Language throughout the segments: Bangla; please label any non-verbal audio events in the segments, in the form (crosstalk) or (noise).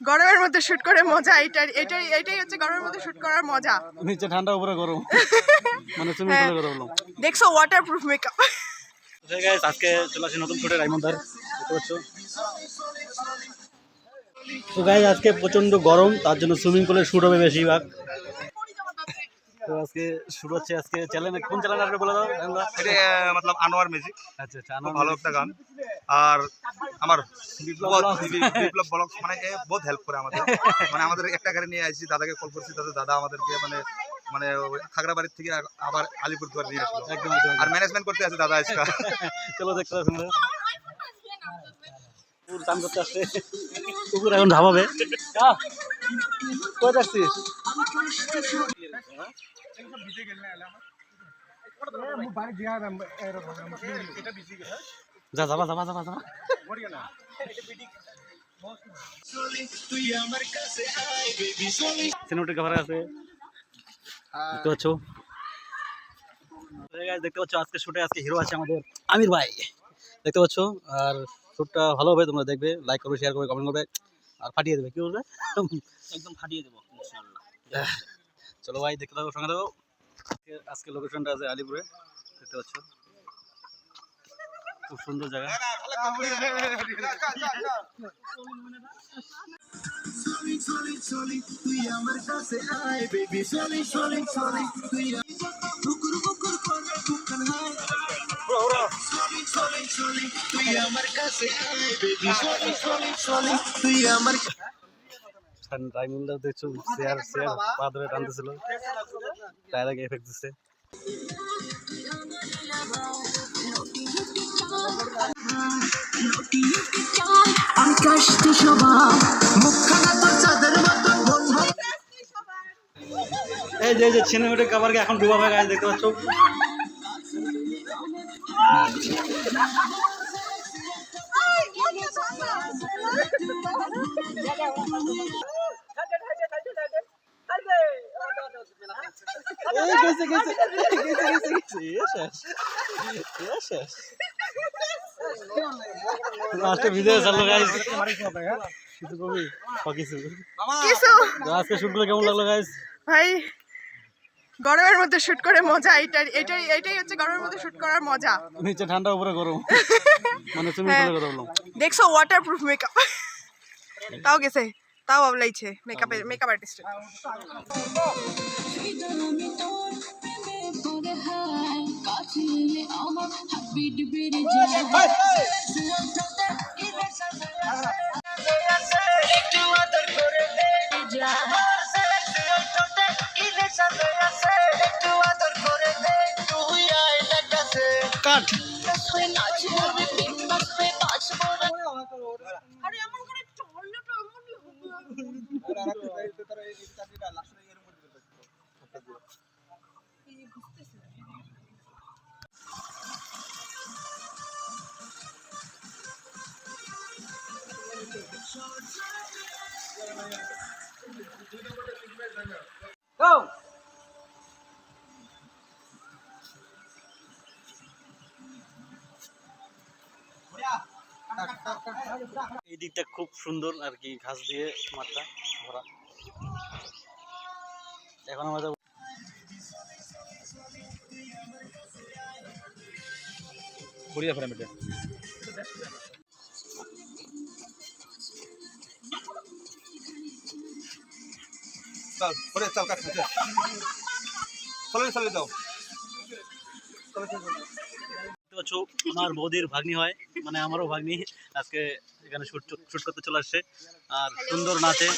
গরমের মধ্যে শুট করে মজা এটা এটাই এটাই হচ্ছে গরমের মধ্যে শুট করার মজা। নিচে ঠান্ডা উপরে গরম। (laughs) মানে সুইমিং হ্যাঁ। পুলে গরম দেখছ ওয়াটারপ্রুফ মেকআপ মেকআপ গাইস আজকে চলে আসি নতুন শুটে রাইমন্দার। দেখতে পাচ্ছ? তো গাইস আজকে প্রচণ্ড গরম তার জন্য সুইমিং পুলে শুট হবে বেশিরভাগ। তো আজকে শুরু হচ্ছে আজকে চ্যালেঞ্জ কোন চ্যালেঞ্জ আসবে বলে দাও? এটা মতলব আনোয়ার মিউজিক আচ্ছা আচ্ছা ভালো একটা গান। আর আমার বিপ্লব ব্লগ মানে এ বহুত হেল্প করে আমাদের। মানে আমাদের একটা গাড়ি নিয়ে আসছি দাদাকে কল করছি তাদের দাদা আমাদেরকে মানে মানে খাগড়াবাড়ির থেকে আবার আলিপুরদুয়ার নিয়ে আসলো। আর ম্যানেজমেন্ট করতে আছে দাদা আজকে। চলো দেখতে পাচ্ছি চান করতে আসছে। কুকুর এখন ধাবাবে। কই যাচ্ছিস? যা যাবা যাবা যাবা যাবা আছে। দেখতে পাচ্ছ? দেখতে পাচ্ছ? আজকে শুটে আজকে হিরো আছে আমাদের আমির ভাই। দেখতে পাচ্ছ? আর শ্যুটটা ভালো হবে তোমরা দেখবে। লাইক করবে শেয়ার করবে কমেন্ট করবে। আর ফাটিয়ে দেবে। কি বলবে? একদম ফাটিয়ে দেবো চলো ভাই, দেখতে থাকো, সঙ্গে থাকো। আজকে- লোকেশনটা আছে আলিপুরে, দেখতে পাচ্ছ। খুব সুন্দর জায়গা। রাইমুল্লাহ দেখছ চেয়ার চেয়ার পা ধরে টানতেছিল টায়ার আগে এফেক্ট দিচ্ছে এই যে এই যে সিনেমেটিক কাভারকে এখন ডুবাবে গাছ দেখতে পাচ্ছ এই গেছে গেছে গেছে গেছে গেছে এ শেষ এ শেষ লাস্টে ভিডিও চাললো গাইস কিছু কবি? ও কিছু। কিছু। তো আজকে শুটগুলো কেমন লাগল গাইস ভাই গরমের মধ্যে শুট করে মজা এটাই এটাই এটাই হচ্ছে গরমের মধ্যে শুট করার মজা। নিচে ঠান্ডা উপরে গরম। মানে তুমি হ্যাঁ। পুলে গরম দেখছ ওয়াটার প্রুফ মেকআপ তাও গেছে। তাও আবলাইছে মেকআপের মেকআপ আর্টিস্ট আমার এই দিকটা খুব সুন্দর আর কি ঘাস দিয়ে মাঠটা। ভরা এখন আমাদের বড়িয়া ফ্রেম এটা চল পরে চল কাট চলে। চলে যাও দেখতে পাচ্ছ আমার বৌদির ভাগ্নি হয় মানে আমারও ভাগ্নি। আজকে এখানে শুট শুট করতে চলে আসছে। আর সুন্দর নাচে।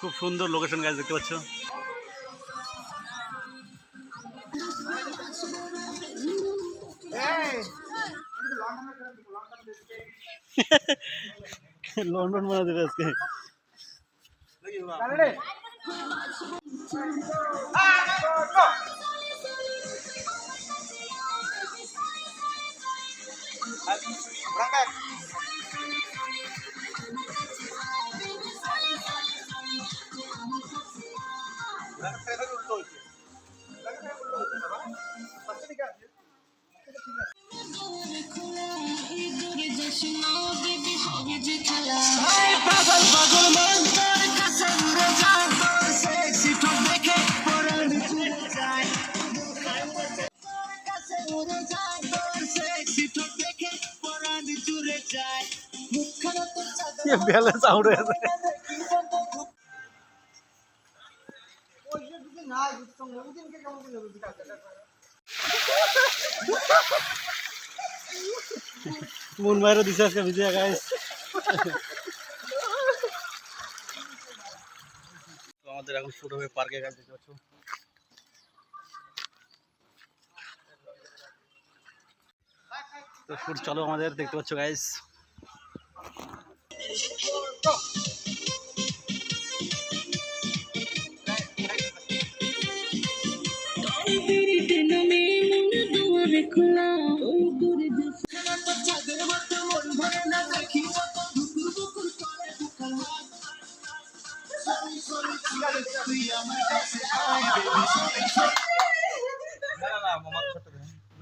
খুব সুন্দর লোকেশন গাছ দেখতে পাচ্ছ? (laughs) লন্ডন বানা দেবে আজকে। ব্যালেন্স আউট হয়ে আছে মন বাইরে দিছে আজকে ভিজিয়া গাইস তো আমাদের এখন শুট হবে পার্কে গাইস দেখতে পাচ্ছ? তো চলো আমাদের দেখতে পাচ্ছ গাইস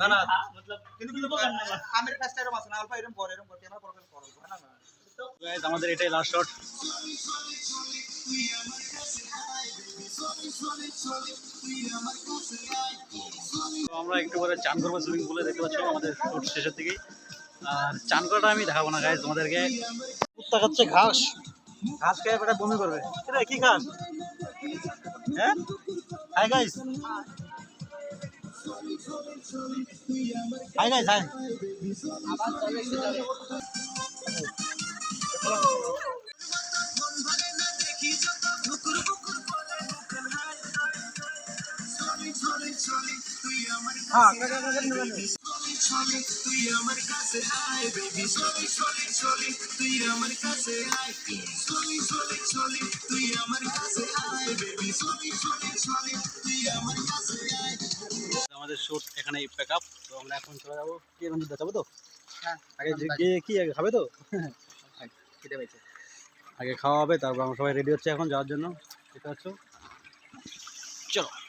না না মতলব কিন্তু কিন্তু আমের কাজটা এরকম আছে না অল্প এরকম পর এরকম পর ক্যামেরা পর পর না না আমাদের এটাই লাস্ট শট তো আমরা একটু পরে চান করব সুইমিং পুলে দেখতে পাচ্ছ আমাদের শুট শেষের দিকেই। আর চান করাটা আমি দেখাবো না গাইস তোমাদেরকে। কুত্তা খাচ্ছে ঘাস। ঘাস খেয়ে পেটে বমি করবে। এটা কি ঘাস? হ্যাঁ? Hi guys hi guys hi আমাদের শুট এখানে প্যাক আপ তো আমরা এখন চলে যাব। কে রঞ্জিত যাব তো? হ্যাঁ আগে গিয়ে কি আগে খাবে তো? পেয়েছে। আগে খাওয়া হবে, তারপর আমরা সবাই রেডি হচ্ছে এখন যাওয়ার জন্য। ঠিক আছে চলো।